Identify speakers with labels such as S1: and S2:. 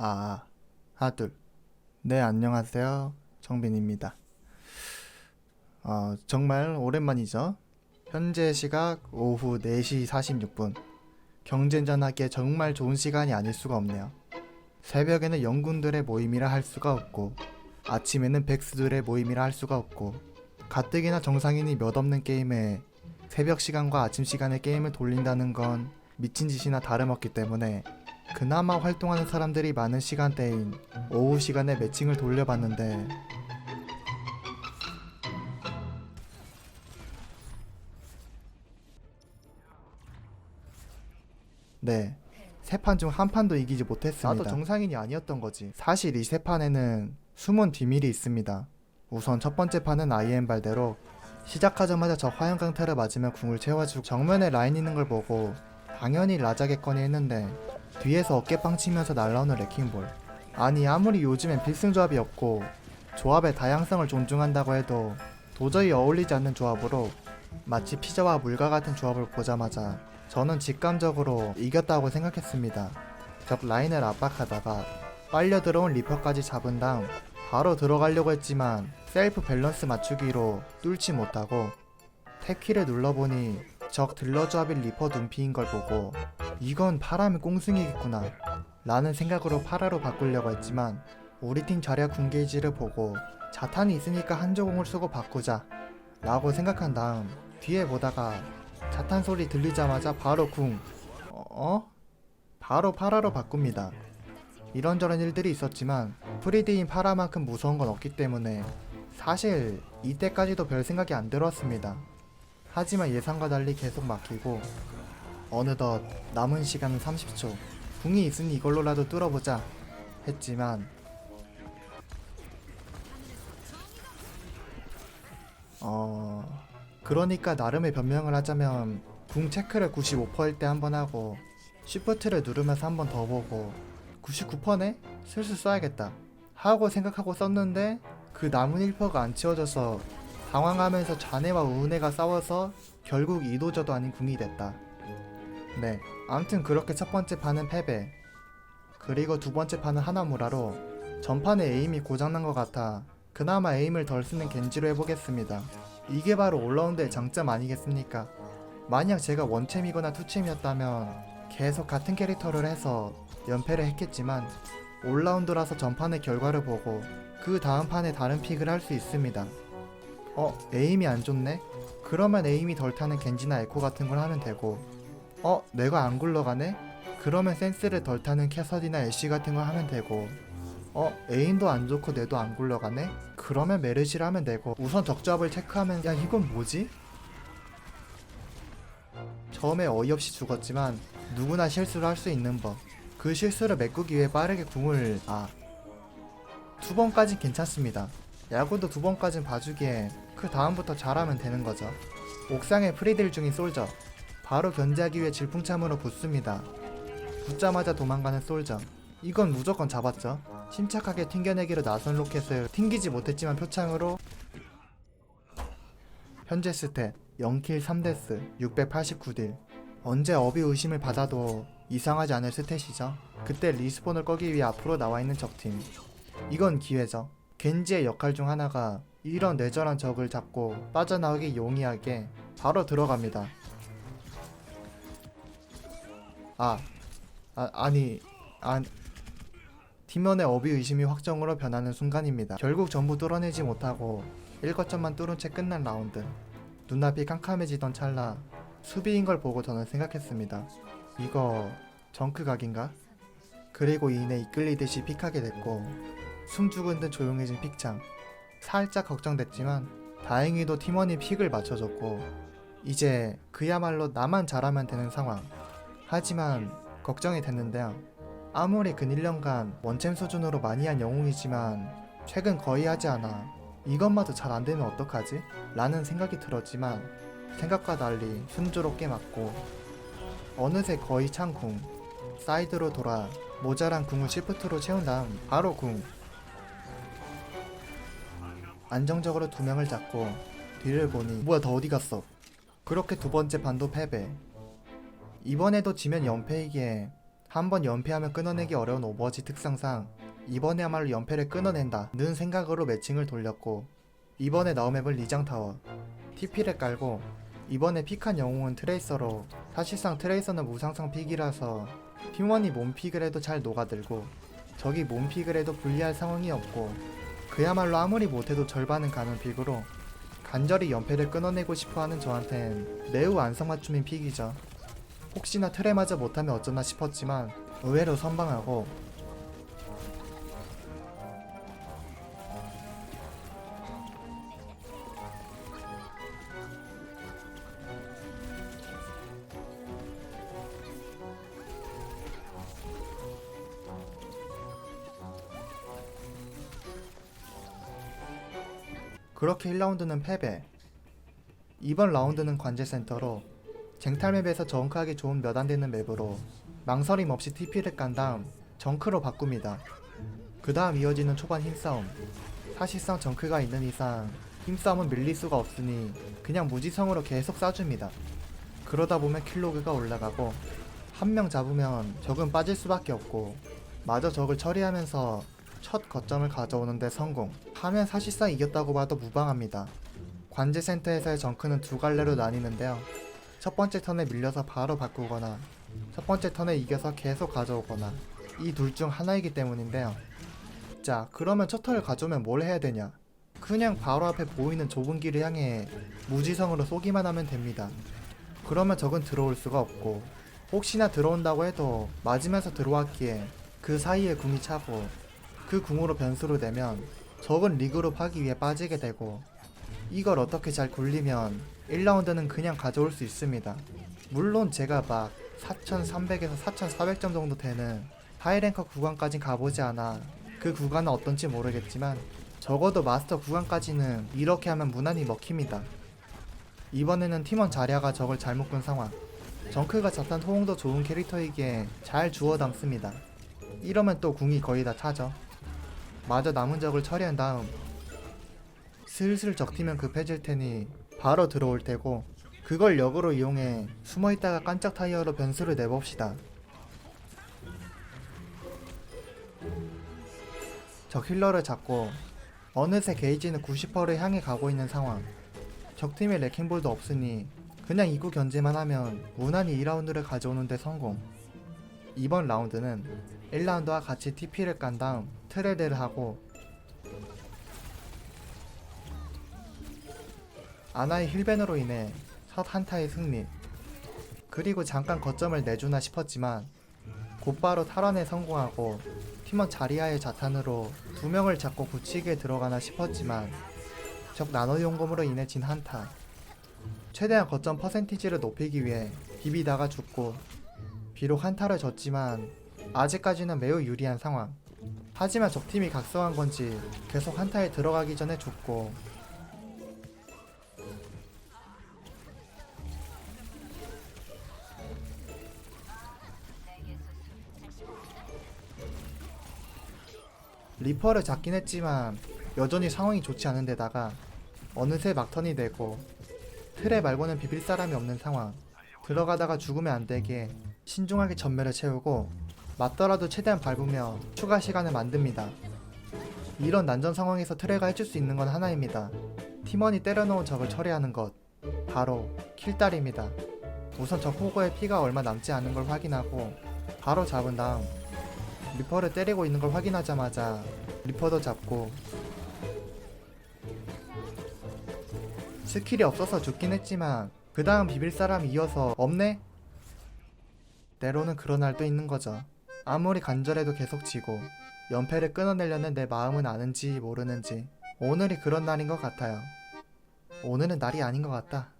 S1: 아, 하나, 둘. 네, 안녕하세요. 정빈입니다. 어, 정말 오랜만이죠? 현재 시각 오후 4시 46분. 경쟁전 하기에 정말 좋은 시간이 아닐 수가 없네요. 새벽에는 영군들의 모임이라 할 수가 없고, 아침에는 백수들의 모임이라 할 수가 없고, 가뜩이나 정상인이 몇 없는 게임에 새벽 시간과 아침 시간에 게임을 돌린다는 건 미친 짓이나 다름없기 때문에 그나마 활동하는 사람들이 많은 시간대인 오후 시간에 매칭을 돌려봤는데 네. 세 판 중 한 판도 이기지 못했습니다. 나도 정상인이 아니었던 거지. 사실 이 세 판에는 숨은 비밀이 있습니다. 우선 첫 번째 판은 IM 발대로 시작하자마자 저 화염 강타를 맞으며 궁을 채워주고 정면에 라인 있는 걸 보고 당연히 라자겠거니 했는데 뒤에서 어깨빵 치면서 날라오는 레킹볼 아니 아무리 요즘엔 필승 조합이 없고 조합의 다양성을 존중한다고 해도 도저히 어울리지 않는 조합으로 마치 피자와 물과 같은 조합을 보자마자 저는 직감적으로 이겼다고 생각했습니다. 적 라인을 압박하다가 빨려 들어온 리퍼까지 잡은 다음 바로 들어가려고 했지만 셀프 밸런스 맞추기로 뚫지 못하고 탭키를 눌러보니 적 조합인 리퍼 눈피인 걸 보고 이건 파라면 꽁승이겠구나 라는 생각으로 파라로 바꾸려고 했지만 우리 팀 자리아 궁게이지를 보고 자탄이 있으니까 한조공을 쓰고 바꾸자 라고 생각한 다음 뒤에 보다가 자탄 소리 들리자마자 바로 궁 어? 어? 바로 파라로 바꿉니다 이런저런 일들이 있었지만 프리드인 파라만큼 무서운 건 없기 때문에 사실 이때까지도 별 생각이 안 들었습니다 하지만 예상과 달리 계속 막히고 어느덧 남은 시간은 30초 궁이 있으니 이걸로라도 뚫어보자 했지만 어 그러니까 나름의 변명을 하자면 궁 체크를 95%일 때 한 번 하고 쉬프트를 누르면서 한 번 더 보고 99%네? 슬슬 써야겠다 하고 생각하고 썼는데 그 남은 1%가 안 채워져서 당황하면서 자네와 우은혜가 싸워서 결국 이도저도 아닌 궁이 됐다. 네, 암튼 그렇게 첫 번째 판은 패배. 그리고 두 번째 판은 하나무라로 전판에 에임이 고장난 것 같아 그나마 에임을 덜 쓰는 겐지로 해보겠습니다. 이게 바로 올라운드의 장점 아니겠습니까? 만약 제가 원챔이거나 투챔이었다면 계속 같은 캐릭터를 해서 연패를 했겠지만 올라운드라서 전판의 결과를 보고 그 다음 판에 다른 픽을 할 수 있습니다. 어, 에임이 안 좋네? 그러면 에임이 덜 타는 겐지나 에코 같은 걸 하면 되고 어, 내가 안 굴러가네? 그러면 센스를 덜 타는 캐서디나 애쉬 같은 걸 하면 되고 어, 에임도 안 좋고 내도 안 굴러가네? 그러면 메르시를 하면 되고 우선 적조합을 체크하면 야 이건 뭐지? 처음에 어이없이 죽었지만 누구나 실수를 할 수 있는 법. 그 실수를 메꾸기 위해 빠르게 궁을 아. 두 번까진 괜찮습니다. 야구도 두 번까진 봐주기에 그 다음부터 잘하면 되는 거죠. 옥상에 프리딜 중인 솔저. 바로 견제하기 위해 질풍참으로 붙습니다. 붙자마자 도망가는 솔저. 이건 무조건 잡았죠. 침착하게 튕겨내기로 나선 로켓을 튕기지 못했지만 표창으로 현재 스탯 0킬 3데스 689딜 언제 업이 의심을 받아도 이상하지 않을 스탯이죠. 그때 리스폰을 꺼기 위해 앞으로 나와 있는 적팀. 이건 기회죠. 겐지의 역할 중 하나가 이런 내절한 적을 잡고 빠져나오기 용이하게 바로 들어갑니다. 아, 아 아니, 아, 팀원의 어비 의심이 확정으로 변하는 순간입니다. 결국 전부 뚫어내지 못하고 1거점만 뚫은 채 끝난 라운드. 눈앞이 캄캄해지던 찰나 수비인 걸 보고 저는 생각했습니다. 이거 정크 각인가? 그리고 이내 이끌리듯이 픽하게 됐고 숨죽은 듯 조용해진 픽창. 살짝 걱정됐지만 다행히도 팀원이 픽을 맞춰줬고 이제 그야말로 나만 잘하면 되는 상황. 하지만 걱정이 됐는데요. 아무리 근 1년간 원챔 수준으로 많이 한 영웅이지만 최근 거의 하지 않아. 이것마저 잘 안 되면 어떡하지? 라는 생각이 들었지만 생각과 달리 순조롭게 맞고 어느새 거의 창궁 사이드로 돌아 모자란 궁을 시프트로 채운 다음 바로 궁 안정적으로 두 명을 잡고 뒤를 보니 뭐야 더 어디 갔어? 그렇게 두 번째 반도 패배. 이번에도 지면 연패이기에 한 번 연패하면 끊어내기 어려운 오버워치 특성상 이번에야말로 연패를 끊어낸다. 는 생각으로 매칭을 돌렸고 이번에 나온 맵은 리장타워. TP를 깔고 이번에 픽한 영웅은 트레이서로 사실상 트레이서는 무상성 픽이라서 팀원이 몸픽을 해도 잘 녹아들고 적이 몸픽을 해도 불리할 상황이 없고 그야말로 아무리 못해도 절반은 가는 픽으로 간절히 연패를 끊어내고 싶어하는 저한텐 매우 안성맞춤인 픽이죠. 혹시나 틀에마저 못하면 어쩌나 싶었지만 의외로 선방하고 그렇게 1라운드는 패배. 이번 라운드는 관제센터로 쟁탈맵에서 정크하기 좋은 몇 안 되는 맵으로 망설임 없이 TP를 깐 다음 정크로 바꿉니다. 그 다음 이어지는 초반 힘싸움. 사실상 정크가 있는 이상 힘싸움은 밀릴 수가 없으니 그냥 무지성으로 계속 쏴줍니다. 그러다 보면 킬로그가 올라가고 한 명 잡으면 적은 빠질 수밖에 없고 마저 적을 처리하면서 첫 거점을 가져오는데 성공. 하면 사실상 이겼다고 봐도 무방합니다. 관제센터에서의 정크는 두 갈래로 나뉘는데요. 첫 번째 턴에 밀려서 바로 바꾸거나 첫 번째 턴에 이겨서 계속 가져오거나 이 둘 중 하나이기 때문인데요. 자, 그러면 첫 턴을 가져오면 뭘 해야 되냐? 그냥 바로 앞에 보이는 좁은 길을 향해 무지성으로 쏘기만 하면 됩니다. 그러면 적은 들어올 수가 없고 혹시나 들어온다고 해도 맞으면서 들어왔기에 그 사이에 궁이 차고 그 궁으로 변수를 내면 적은 리그룹 하기 위해 빠지게 되고 이걸 어떻게 잘 굴리면 1라운드는 그냥 가져올 수 있습니다. 물론 제가 막 4300에서 4400점 정도 되는 하이랭커 구간까진 가보지 않아 그 구간은 어떤지 모르겠지만 적어도 마스터 구간까지는 이렇게 하면 무난히 먹힙니다. 이번에는 팀원 자리아가 적을 잘못 끈 상황. 정크가 자탄 호응도 좋은 캐릭터이기에 잘 주워 담습니다. 이러면 또 궁이 거의 다 차죠. 마저 남은 적을 처리한 다음 슬슬 적팀면 급해질 테니 바로 들어올 테고 그걸 역으로 이용해 숨어있다가 깜짝 타이어로 변수를 내봅시다. 적 힐러를 잡고 어느새 게이지는 90%를 향해 가고 있는 상황. 적팀에 레킹볼도 없으니 그냥 이구 견제만 하면 무난히 2라운드를 가져오는데 성공. 이번 라운드는 1라운드와 같이 TP를 깐 다음 트레드를 하고 아나의 힐벤으로 인해 첫 한타의 승리 그리고 잠깐 거점을 내주나 싶었지만 곧바로 탈환에 성공하고 팀원 자리아의 자탄으로 두 명을 잡고 굳히게 들어가나 싶었지만 적 나노 용검으로 인해 진 한타 최대한 거점 퍼센티지를 높이기 위해 비비다가 죽고 비록 한타를 졌지만 아직까지는 매우 유리한 상황. 하지만 적팀이 각성한 건지 계속 한타에 들어가기 전에 죽고. 리퍼를 잡긴 했지만 여전히 상황이 좋지 않은 데다가 어느새 막턴이 되고 틀에 말고는 비빌 사람이 없는 상황 들어가다가 죽으면 안 되게 신중하게 전멸을 채우고 맞더라도 최대한 밟으며 추가 시간을 만듭니다. 이런 난전 상황에서 트레가 해줄 수 있는 건 하나입니다. 팀원이 때려놓은 적을 처리하는 것 바로 킬딸입니다. 우선 적 호구의 피가 얼마 남지 않은 걸 확인하고 바로 잡은 다음 리퍼를 때리고 있는 걸 확인하자마자 리퍼도 잡고 스킬이 없어서 죽긴 했지만 그 다음 비빌 사람 이어서 없네? 때로는 그런 날도 있는 거죠. 아무리 간절해도 계속 지고 연패를 끊어내려는 내 마음은 아는지 모르는지 오늘이 그런 날인 것 같아요. 오늘은 날이 아닌 것 같다.